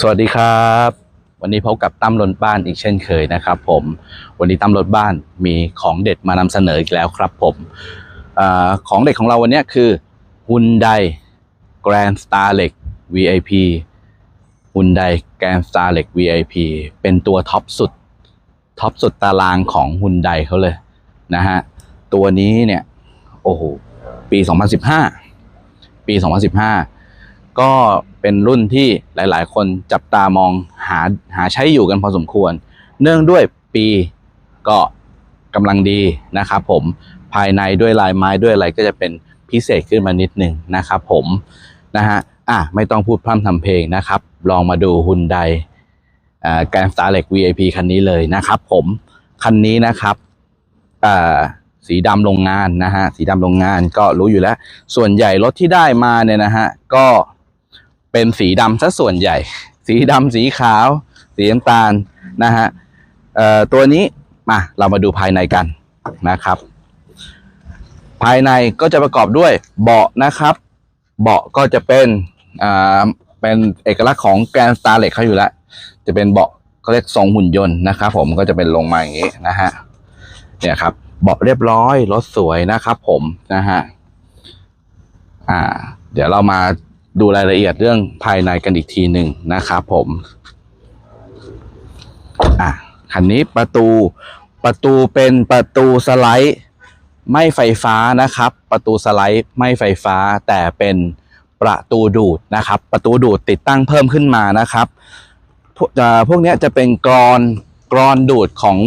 สวัสดีครับ วันนี้พบกับตั้มรถบ้านอีกเช่นเคยนะครับ ผม วันนี้ตั้มรถบ้านมีของเด็ดมานำเสนออีกแล้วครับผมอของเด็ดของเราวันนี้คือ Hyundai Grand Starlet VIP Hyundai Grand Starlet VIP เป็นตัวท็อปสุดท็อปสุดตารางของ Hyundai เขาเลยนะฮะตัวนี้เนี่ยโอ้โหปี 2015 ปี 2015 ก็เป็นรุ่นที่หลายๆ คนจับตามองหาหาใช้อยู่กันพอสมควร เนื่องด้วยปีก็กำลังดีนะครับผมภายในด้วยลายไม้ด้วยอะไรก็จะเป็นพิเศษขึ้นมานิดหนึ่งนะครับผมนะฮะอะไม่ต้องพูดพร่ำทำเพลงนะครับ ลองมาดูฮุนไดแกนสตาร์เล็ก VIP คันนี้เลยนะครับผมคันนี้นะครับสีดำโรงงานนะฮะสีดำโรงงานก็รู้อยู่แล้ว ส่วนใหญ่รถที่ได้มาเนี่ยนะฮะก็ เป็นสีดำซะส่วนใหญ่ สีดำสีขาว สีน้ำตาลนะฮะตัวนี้มาเรามาดูภายในกันนะครับ ภายในก็จะประกอบด้วยเบาะนะครับ เบาะก็จะเป็นอ่าเป็นเอกลักษณ์ของแกรนสตาร์เล็กเขาอยู่แล้ว จะเป็นเบาะเขาเรียกทรงหุ่นยนต์นะครับ ผมก็จะเป็นลงมาอย่างนี้นะฮะเนี่ยครับเบาะเรียบร้อยรถสวยนะครับ ผมนะฮะอ่า เดี๋ยวเรามา ดูรายละเอียดเรื่องภายในกันอีกทีหนึ่งนะครับผมอะคันนี้ประตูประตูเป็นประตูสไลด์ไม่ไฟฟ้านะครับ ประตูสไลด์ไม่ไฟฟ้าแต่เป็นประตูดูดนะครับ ประตูดูดติดตั้งเพิ่มขึ้นมานะครับ พวกพวกเนี้ยจะเป็นกรอนกรอนดูดของ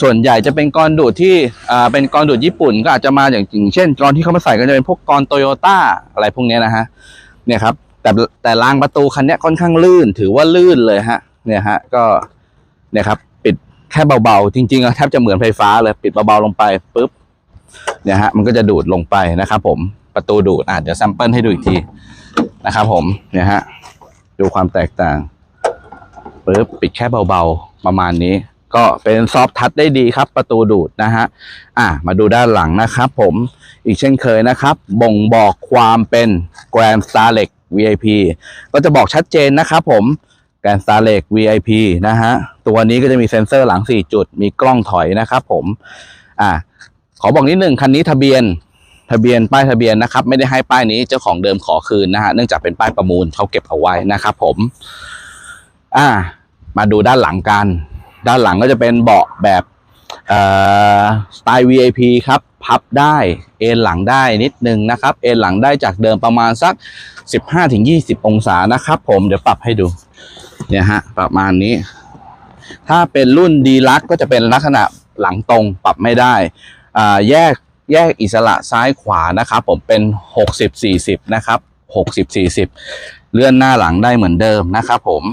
ส่วนใหญ่จะเป็นกรอนดูดที่อ่าเป็นกรอนดูดญี่ปุ่นก็อาจจะมาอย่างางเช่นกรอนที่เขามาใส่ก็จะเป็นพวกกรอนโตโยต้าอะไรพวกเนี้ยนะฮะ เนี่ยครับ แต่แต่รางประตูคันนี้ค่อนข้างลื่น ถือว่าลื่นเลยฮะ เนี่ยฮะ ก็เนี่ยครับ ปิดแค่เบาๆ จริงๆแทบจะเหมือนไฟฟ้าเลย ปิดเบาๆลงไปปุ๊บ เนี่ยฮะ มันก็จะดูดลงไปนะครับผม ประตูดูดอะเดี๋ยวแซมเปิลให้ดูอีกทีนะครับผม เนี่ยฮะ ดูความแตกต่างปึ๊บ ปิดแค่เบาๆ ประมาณนี้ ก็เป็นซอฟทัชได้ดีครับ ประตูดูดนะฮะอะมาดูด้านหลังนะครับผมอีกเช่นเคยนะครับ บ่งบอกความเป็น Grand Starlet VIP ก็จะบอกชัดเจนนะครับผม Grand Starlet VIP นะฮะตัวนี้ก็จะมีเซ็นเซอร์หลัง 4 จุด มีกล้องถอยนะครับผมอะขอบอกนิดหนึ่งคันนี้ทะเบียนทะเบียนป้ายทะเบียนนะครับ ไม่ได้ให้ป้ายนี้เจ้าของเดิมขอคืนนะฮะเนื่องจากเป็นป้ายประมูลเขาเก็บเอาไว้นะครับผม อ่า มาดูด้านหลังกัน ด้านหลังก็จะเป็นเบาะแบบสไตล์ VIP ครับ พับได้ เอนหลังได้นิดนึงนะครับ เอนหลังได้จากเดิมประมาณสัก 15-20 องศานะครับผมเดี๋ยวปรับให้ดู เนี่ยฮะ ประมาณนี้ ถ้าเป็นรุ่นดีลักก็จะเป็นลักษณะหลังตรงปรับไม่ได้ แยกแยกอิสระซ้ายขวานะครับ ผมเป็น 60-40 นะครับ 60-40 เลื่อนหน้าหลังได้เหมือนเดิมนะครับผม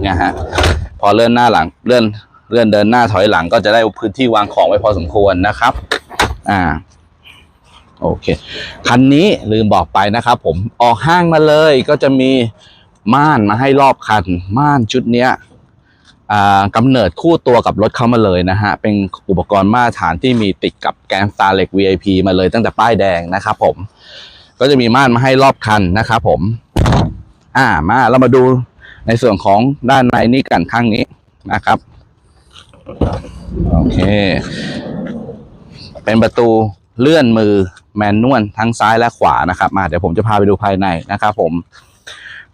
เนี่ยฮะพอเลื่อนหน้าหลังเลื่อนเลื่อนเดินหน้าถอยหลังก็จะได้พื้นที่วางของไว้พอสมควรนะครับ อ่าโอเค คันนี้ลืมบอกไปนะครับผมออกห้างมาเลยก็จะมีม่านมาให้รอบคัน ม่านชุดเนี้ยอ่ากำเนิดคู่ตัวกับรถเข้ามาเลยนะฮะ เป็นอุปกรณ์มาตรฐานที่มีติดกับแกนสตาร์เล็ก VIP มาเลยตั้งแต่ป้ายแดงนะครับผม ก็จะมีม่านมาให้รอบคันนะครับผม อ่ามาเรามาดู ในส่วนของด้านในนี้กันข้างนี้นะครับโอเค เป็นประตูเลื่อนมือแมนนวลทั้งซ้ายและขวานะครับมาเดี๋ยวผมจะพาไปดูภายในนะครับ ผม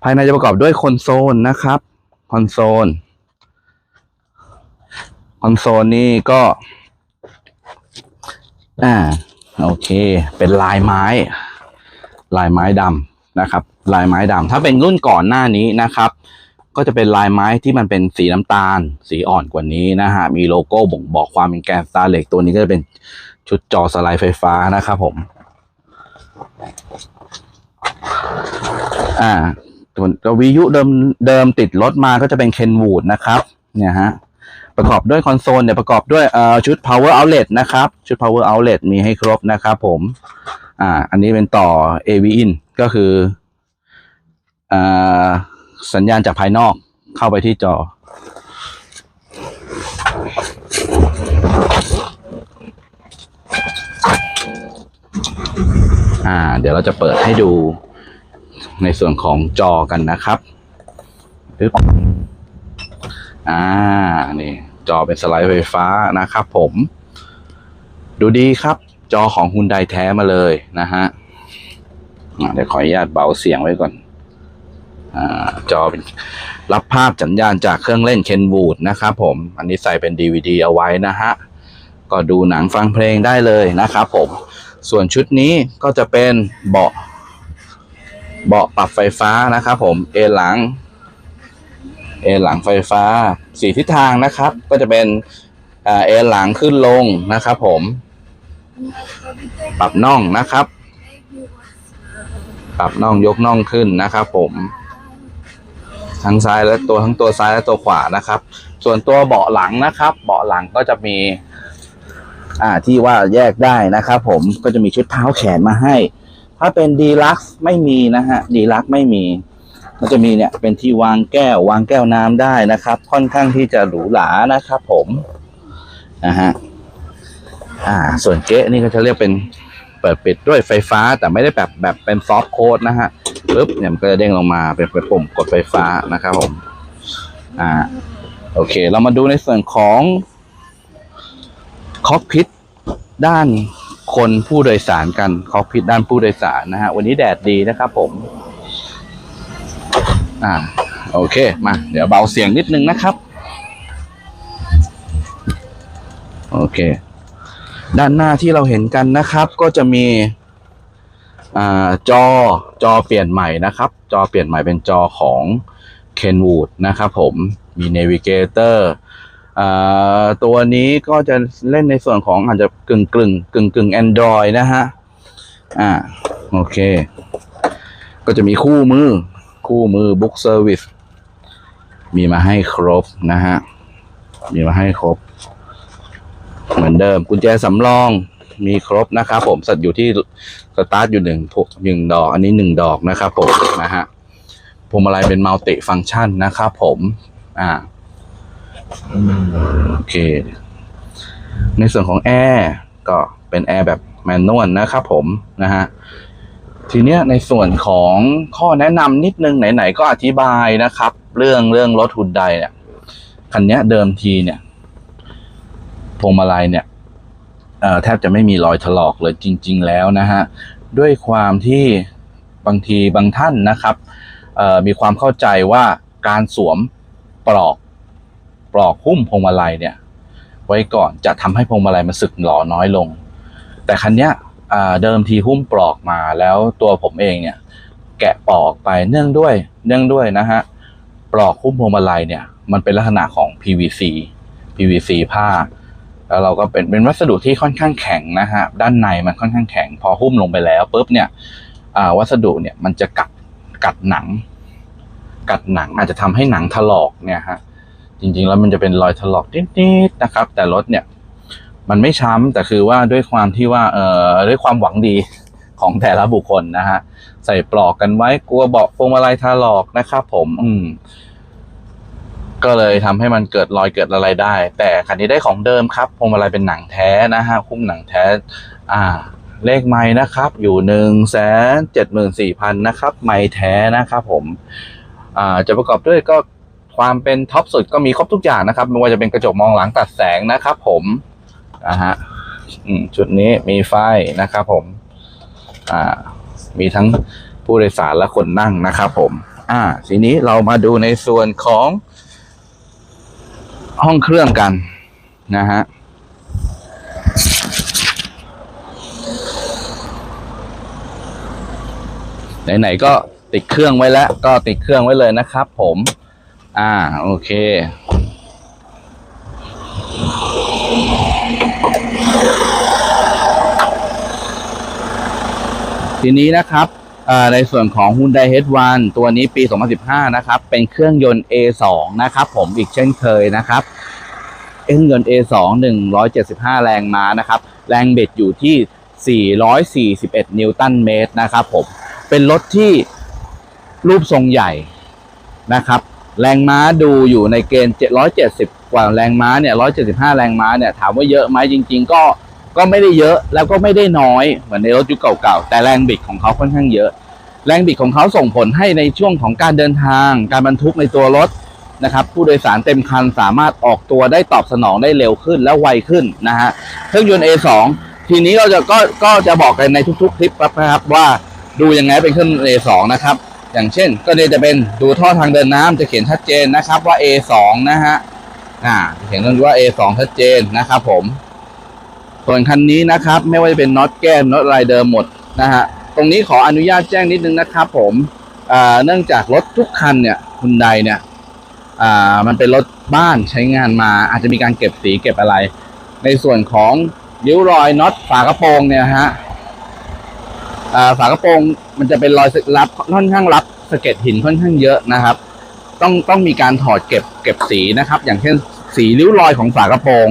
ภายในจะประกอบด้วยคอนโซลนะครับคอนโซลคอนโซลนี่ก็ อ่า โอเค เป็นลายไม้ ลายไม้ดำนะครับ ลายไม้ดำถ้าเป็นรุ่นก่อนหน้านี้นะครับ ก็จะเป็นลายไม้ที่มันเป็นสีน้ำตาล สีอ่อนกว่านี้นะฮะ มีโลโก้บ่งบอกความเป็นแกนสตาร์เล็กตัวนี้ก็จะเป็นชุดจอสไลด์ไฟฟ้านะครับผม อ่าตัวตัววิทยุเดิมเดิมติดรถมาก็จะเป็นเคนวูดนะครับ เนี่ยฮะ ประกอบด้วยคอนโซลเนี่ยประกอบด้วยเอ่อชุด power outlet นะครับ ชุด power outlet มีให้ครบนะครับผม อ่า อันนี้เป็นต่อ AV in ก็คืออ่า สัญญาณจากภายนอกเข้าไปที่จอ อ่า เดี๋ยวเราจะเปิดให้ดูในส่วนของจอกันนะครับปึ๊บอ่า นี่ จอเป็นสไลด์ไฟฟ้านะครับผม ดูดีครับ จอของฮุนไดแท้มาเลยนะฮะเดี๋ยวขออนุญาตเบาเสียงไว้ก่อน จอเป็นรับภาพสัญญาณจากเครื่องเล่นเคนวูดนะครับผม อันนี้ใส่เป็น DVD เอาไว้นะฮะ ก็ดูหนังฟังเพลงได้เลยนะครับผม ส่วนชุดนี้ก็จะเป็นเบาะเบาะปรับไฟฟ้านะครับผม เอนหลัง เอนหลังไฟฟ้าสีทิศทางนะครับ ก็จะเป็นเอนหลังขึ้นลงนะครับผม ปรับน่องนะครับ ปรับน่องยกน่องขึ้นนะครับผม ทั้งซ้ายและตัวทั้งตัวซ้ายและตัวขวานะครับ ส่วนตัวเบาะหลังนะครับ เบาะหลังก็จะมีอ่าที่ว่าแยกได้นะครับ ผมก็จะมีชุดเท้าแขนมาให้ ถ้าเป็นดีลักซ์ไม่มีนะฮะดีลักซ์ไม่มีมันจะมีเนี่ยเป็นที่วางแก้ววางแก้วน้ำได้นะครับ ค่อนข้างที่จะหรูหรานะครับ ผมนะฮะอ่า ส่วนเก๊ะนี่ก็จะเรียกเป็นเปิดปิดด้วยไฟฟ้าแต่ไม่ได้แบบแบบเป็นซอฟต์โค้ดนะฮะ ปึ๊บเนี่ยมันก็จะเด้งลงมาเป็นเป็นปุ่มกดไฟฟ้านะครับผมอ่าโอเค เรามาดูในส่วนของคอกพิทด้านคนผู้โดยสารกันคอกพิทด้านผู้โดยสารนะฮะวันนี้แดดดีนะครับผม อ่า โอเค มา เดี๋ยวเบาเสียงนิดนึงนะครับ โอเค ด้านหน้าที่เราเห็นกันนะครับ ก็จะมี จอจอเปลี่ยนใหม่นะครับ จอเปลี่ยนใหม่เป็นจอของ Kenwood นะครับผมมี Navigator อ่าตัวนี้ก็จะเล่นในส่วนของอาจจะกึ่งกึ่งกึ่งกึ่ง Android นะฮะอ่าโอเค ก็จะมีคู่มือ คู่มือ Book Service มีมาให้ครบนะฮะ มีมาให้ครบ เหมือนเดิมกุญแจสำรอง มีครบนะครับผมสัตว์อยู่ที่สตาร์ทอยู่หนึ่งหนึ่งดอก อันนี้หนึ่งดอกนะครับผมนะฮะพวงมาลัยเป็นมัลติฟัง c t ชันนะครับผมอ่าโอเค ในส่วนของแอร์ก็เป็นแอร์แบบแมนนวลนะครับผมนะฮะทีเนี้ยในส่วนของข้อแนะนำนิดนึงไหนๆก็อธิบายนะครับ เรื่องเรื่องรถหุ่นใดเนี่ยคันเนี้ยเดิมทีเนี่ยพวงมาลัยเนี่ย แทบจะไม่มีรอยถลอกเลยจริง ๆ แล้วนะฮะด้วยความที่บางทีบางท่านนะครับเออมีความเข้าใจว่าการสวมปลอกปลอกหุ้มพวงมาลัยเนี่ยไว้ก่อนจะทำให้พวงมาลัยมันสึกหล่อน้อยลง แต่คันเนี้ยเดิมทีหุ้มปลอกมาแล้วตัวผมเองเนี่ยแกะปลอกไปเนื่องด้วยเนื่องด้วยนะฮะปลอกหุ้มพวงมาลัยเนี่ยมันเป็นลักษณะของ PVC PVC ผ้า แล้วเราก็เป็นเป็นวัสดุที่ค่อนข้างแข็งนะฮะด้านในมันค่อนข้างแข็ง พอหุ้มลงไปแล้วปุ๊บเนี่ยวัสดุเนี่ยมันจะกัดกัดหนัง กัดหนังอาจจะทำให้หนังถลอกเนี่ยฮะจริงๆแล้วมันจะเป็นรอยถลอกนิดๆนะครับ แต่รถเนี่ยมันไม่ช้ำแต่คือว่าด้วยความที่ว่าเอ่อด้วยความหวังดีของแต่ละบุคคลนะฮะใส่ปลอกกันไว้กลัวเบาะพวงมาลัยถลอกนะครับผม อืม ก็เลยทำให้มันเกิดรอยเกิดอะไรได้ แต่คันนี้ได้ของเดิมครับพวงมาลัยเป็นหนังแท้นะฮะคุ้มหนังแท้อ่าเลขไม้นะครับ อยู่หนึ่งแสนเจ็ดหมื่นสี่พันนะครับ ไม้แท้นะครับผมอ่าจะประกอบด้วยก็ความเป็นท็อปสุดก็มีครบทุกอย่างนะครับ ไม่ว่าจะเป็นกระจกมองหลังตัดแสงนะครับ ผมอ่าฮะอืมชุดนี้มีไฟนะครับผมอ่ามีทั้งผู้โดยสารและคนนั่งนะครับผมอ่าทีนี้เรามาดูในส่วนของ ห้องเครื่องกันนะฮะไหนๆก็ติดเครื่องไว้แล้ว ก็ติดเครื่องไว้เลยนะครับผม อ่า โอเค ทีนี้นะครับ ในส่วนของ Hyundai H1 ตัวนี้ปี 2015 นะครับ เป็นเครื่องยนต์ A2 นะครับ ผมอีกเช่นเคยนะครับเครื่องยนต์ A2 175 แรงม้านะครับ แรงเบิดอยู่ที่ 441 นิวตันเมตรนะครับผม เป็นรถที่รูปทรงใหญ่นะครับ แรงม้าดูอยู่ในเกณฑ์770 กว่าแรงม้าเนี่ย 175 แรงม้าเนี่ย ถามว่าเยอะไหมจริง ๆ ก็ ก็ไม่ได้เยอะแล้วก็ไม่ได้น้อยเหมือนในรถยุคเก่าๆแต่แรงบิดของเขาค่อนข้างเยอะ แรงบิดของเขาส่งผลให้ในช่วงของการเดินทาง การบรรทุกในตัวรถนะครับ ผู้โดยสารเต็มคันสามารถออกตัวได้ตอบสนองได้เร็วขึ้นและไวขึ้นนะฮะเครื่องยนต์ A2 ทีนี้เราจะก็ก็จะบอกกันในทุกๆคลิปนะครับว่าดูยังไงเป็นเครื่องยนต์ A2 นะครับ อย่างเช่น ก็เนี่ยจะเป็นดูท่อทางเดินน้ำจะเขียนชัดเจนนะครับว่า A2 นะฮะอ่าเขียนว่า A2 ชัดเจนนะครับผม ส่วนคันนี้นะครับ ไม่ว่าจะเป็นน็อตแก้มน็อตอะไรเดิมหมดนะฮะตรงนี้ขออนุญาตแจ้งนิดนึงนะครับ ผมเนื่องจากรถทุกคันเนี่ยคุณใดเนี่ยมันเป็นรถบ้านใช้งานมา อาจจะมีการเก็บสีเก็บอะไร ในส่วนของริ้วรอยน็อตฝากระโปรงเนี่ยฮะฝากระโปรงมันจะเป็นรอยรับค่อนข้างรับสะเก็ดหินค่อนข้างเยอะนะครับ ต้องต้องมีการถอดเก็บเก็บสีนะครับ อย่างเช่นสีริ้วรอยของฝากระโปรง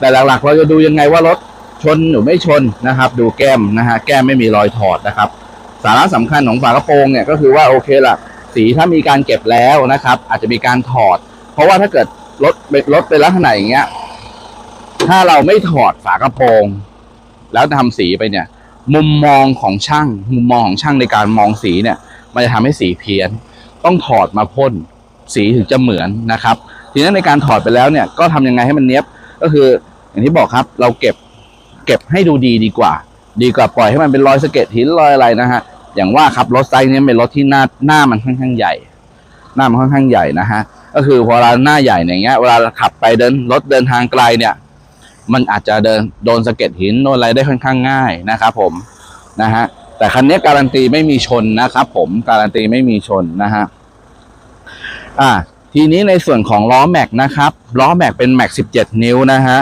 แต่หลักๆ เราจะดูยังไงว่ารถชนหรือไม่ชนนะครับ ดูแก้มนะฮะแก้มไม่มีรอยถอดนะครับ สาระสำคัญของฝากระโปรงเนี่ยก็คือว่าโอเคละสีถ้ามีการเก็บแล้วนะครับ อาจจะมีการถอด เพราะว่าถ้าเกิดรถรถเป็นลักษณะอย่างเงี้ยถ้าเราไม่ถอดฝากระโปรง แล้วทำสีไปเนี่ย มุมมองของช่าง มุมมองของช่างในการมองสีเนี่ย มันจะทำให้สีเพี้ยน ต้องถอดมาพ่นสีถึงจะเหมือนนะครับ ทีนี้ในการถอดไปแล้วเนี่ยก็ทำยังไงให้มันเนี้ยบก็คือ อย่างที่บอกครับ เราเก็บเก็บให้ดูดีดีกว่า ดีกว่าปล่อยให้มันเป็นรอยสะเก็ดหินรอยอะไรนะฮะอย่างว่าครับรถไซส์นี้เป็นรถที่หน้าหน้ามันค่อนข้างใหญ่ หน้ามันค่อนข้างใหญ่นะฮะก็คือพอเราหน้าใหญ่อย่างเงี้ยเวลาขับไปเดินรถเดินทางไกลเนี่ย มันอาจจะเดินโดนสะเก็ดหินโดนอะไรได้ค่อนข้างง่ายนะครับผมนะฮะแต่คันนี้การันตีไม่มีชนนะครับผมการันตีไม่มีชนนะฮะอ่าทีนี้ในส่วนของล้อแม็กนะครับล้อแม็กเป็นแม็ก17 นิ้วนะฮะ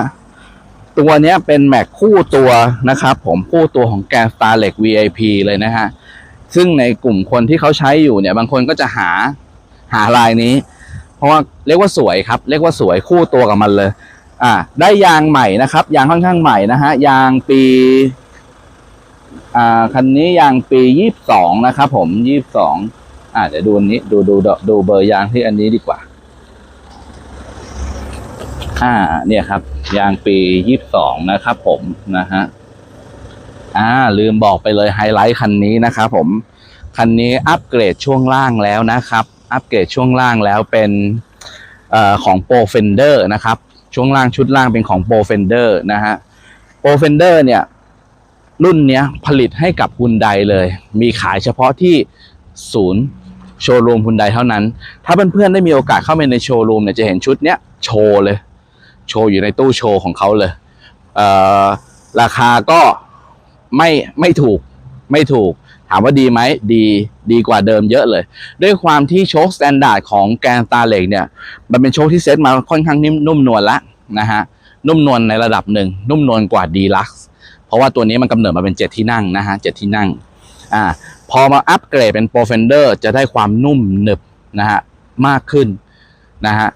ตัวนี้เป็นแม็กคู่ตัวนะครับ ผมคู่ตัวของแกนสตาร์เล็ก VIP เลยนะฮะ ซึ่งในกลุ่มคนที่เขาใช้อยู่เนี่ย บางคนก็จะหาหาลายนี้ เพราะว่าเรียกว่าสวยครับ เรียกว่าสวยคู่ตัวกับมันเลย อ่า ได้ยางใหม่นะครับ ยางค่อนข้างใหม่นะฮะ ยางปี อ่า คันนี้ยางปียี่สิบสองนะครับผมยี่สิบสองอ่าเดี๋ยวดูนี้ดูดูดูเบอร์ยางที่อันนี้ดีกว่า อ่าเนี่ยครับ ยางปียี่สิบสองนะครับ ผมนะฮะอ่า ลืมบอกไปเลยไฮไลท์คันนี้นะครับผม คันนี้อัปเกรดช่วงล่างแล้วนะครับ อัปเกรดช่วงล่างแล้วเป็นเอ่อของโปรเฟนเดอร์นะครับ ช่วงล่างชุดล่างเป็นของโปรเฟนเดอร์นะฮะโปรเฟนเดอร์เนี่ย รุ่นเนี้ยผลิตให้กับฮุนไดเลย มีขายเฉพาะที่ศูนย์โชว์รูมฮุนไดเท่านั้น ถ้าเพื่อนๆได้มีโอกาสเข้าไปในโชว์รูมเนี่ยจะเห็นชุดเนี้ยโชว์เลย โชว์อยู่ในตู้โชว์ของเขาเลยเอ่อราคาก็ไม่ไม่ถูกไม่ถูก ถามว่าดีไหมดีดีกว่าเดิมเยอะเลย ด้วยความที่โชคสแตนดาร์ดของแกนตาเล็กเนี่ย มันเป็นโชคที่เซ็ตมาค่อนข้างนิ่มนุ่มนวลละนะฮะนุ่มนวลในระดับหนึ่งนุ่มนวลกว่าดีลักซ์เพราะว่าตัวนี้มันกำเนิดมาเป็นเจ็ดที่นั่งนะฮะเจ็ดที่นั่งอ่าพอมาอัปเกรดเป็นโปรเฟนเดอร์จะได้ความนุ่มหนึบนะฮะมากขึ้นนะฮะ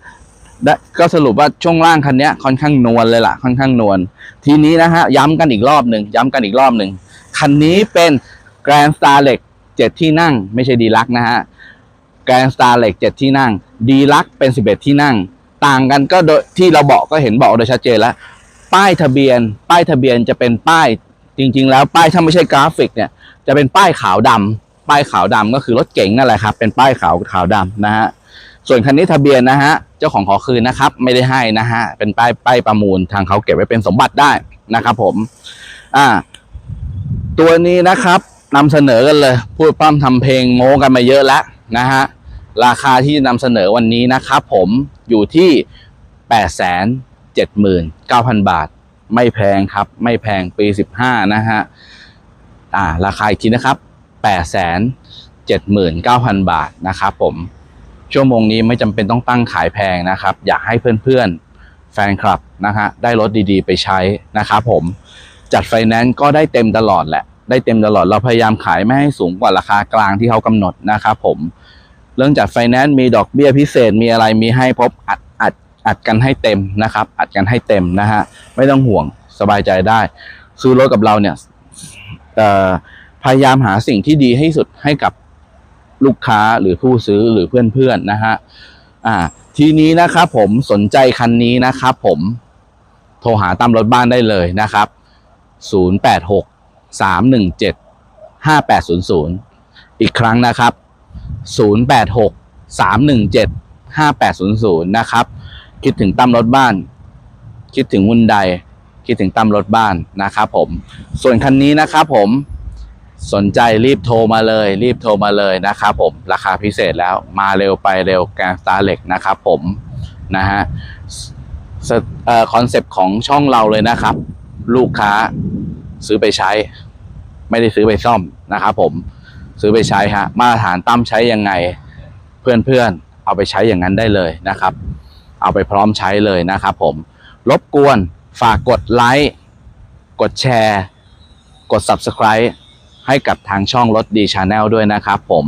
ก็สรุปว่าช่วงล่างคันนี้ค่อนข้างนวลเลยล่ะค่อนข้างนวลทีนี้นะฮะย้ำกันอีกรอบหนึ่งย้ำกันอีกรอบหนึ่งคันนี้เป็น Grand Star เล็กเจ็ดที่นั่ง ไม่ใช่ดีลักนะฮะ Grand Star เล็กเจ็ดที่นั่ง ดีลักเป็นสิบเอ็ดที่นั่ง ต่างกันก็โดยที่เราบอกก็เห็นบอกโดยชัดเจนแล้วป้ายทะเบียน ป้ายทะเบียนจะเป็นป้ายจริง ๆ แล้วป้ายถ้าไม่ใช่กราฟิกเนี่ยจะเป็นป้ายขาวดำป้ายขาวดำก็คือรถเก๋งนั่นแหละครับเป็นป้ายขาวขาวดำนะฮะ ส่วนคันนี้ทะเบียนนะฮะเจ้าของขอคืนนะครับ ไม่ได้ให้นะฮะเป็นป้ายป้ายประมูลทางเขาเก็บไว้เป็นสมบัติได้นะครับ ผม อ่า ตัวนี้นะครับนำเสนอกันเลย พูดปั้มทำเพลงโม้กันมาเยอะแล้วนะฮะราคาที่นำเสนอวันนี้นะครับ ผมอยู่ที่แปดแสนเจ็ดหมื่นเก้าพันบาท ไม่แพงครับ ไม่แพงปีสิบห้านะฮะอ่า ราคาอีกทีนะครับแปดแสนเจ็ดหมื่นเก้าพันบาทนะครับ ผม ชั่วโมงนี้ไม่จำเป็นต้องตั้งขายแพงนะครับ อยากให้เพื่อนๆ แฟนคลับนะฮะได้รถดีๆ ไปใช้นะครับผมจัดไฟแนนซ์ก็ได้เต็มตลอดแหละ ได้เต็มตลอดเราพยายามขายไม่ให้สูงกว่าราคากลางที่เขากำหนดนะครับผมเรื่องจัดไฟแนนซ์มีดอกเบี้ยพิเศษมีอะไรมีให้พบอัดอัดอัดกันให้เต็มนะครับ อัดกันให้เต็มนะฮะไม่ต้องห่วงสบายใจได้ ซื้อรถกับเราเนี่ยพยายามหาสิ่งที่ดีให้สุดให้กับ ลูกค้าหรือผู้ซื้อหรือเพื่อนๆนะฮะอ่า ทีนี้นะครับผมสนใจคันนี้นะครับผมโทรหาตามรถบ้านได้เลยนะครับ 086 317 5800 อีกครั้งนะครับ 086 317 5800 นะครับ คิดถึงตั้มรถบ้าน คิดถึงวุนใด คิดถึงตั้มรถบ้านนะครับผม ส่วนคันนี้นะครับผม สนใจรีบโทรมาเลย รีบโทรมาเลยนะครับผมราคาพิเศษแล้วมาเร็วไปเร็วแกงสตาร์เล็กนะครับผมนะฮะคอนเซปต์ของช่องเราเลยนะครับ ลูกค้าซื้อไปใช้ ไม่ได้ซื้อไปซ่อมนะครับผมซื้อไปใช้ฮะมาตรฐานตั้มใช้ยังไง เพื่อนๆ เอาไปใช้อย่างนั้นได้เลยนะครับ เอาไปพร้อมใช้เลยนะครับผมรบกวนฝากกดไลค์กดแชร์ กด Subscribe ให้กับทางช่องรถดีชาแนลด้วยนะครับผม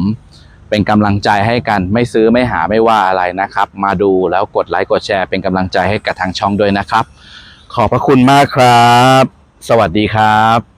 เป็นกำลังใจให้กันไม่ซื้อไม่หาไม่ว่าอะไรนะครับ มาดูแล้วกดไลค์กดแชร์เป็นกำลังใจให้กับทางช่องด้วยนะครับ ขอบพระคุณมากครับ สวัสดีครับ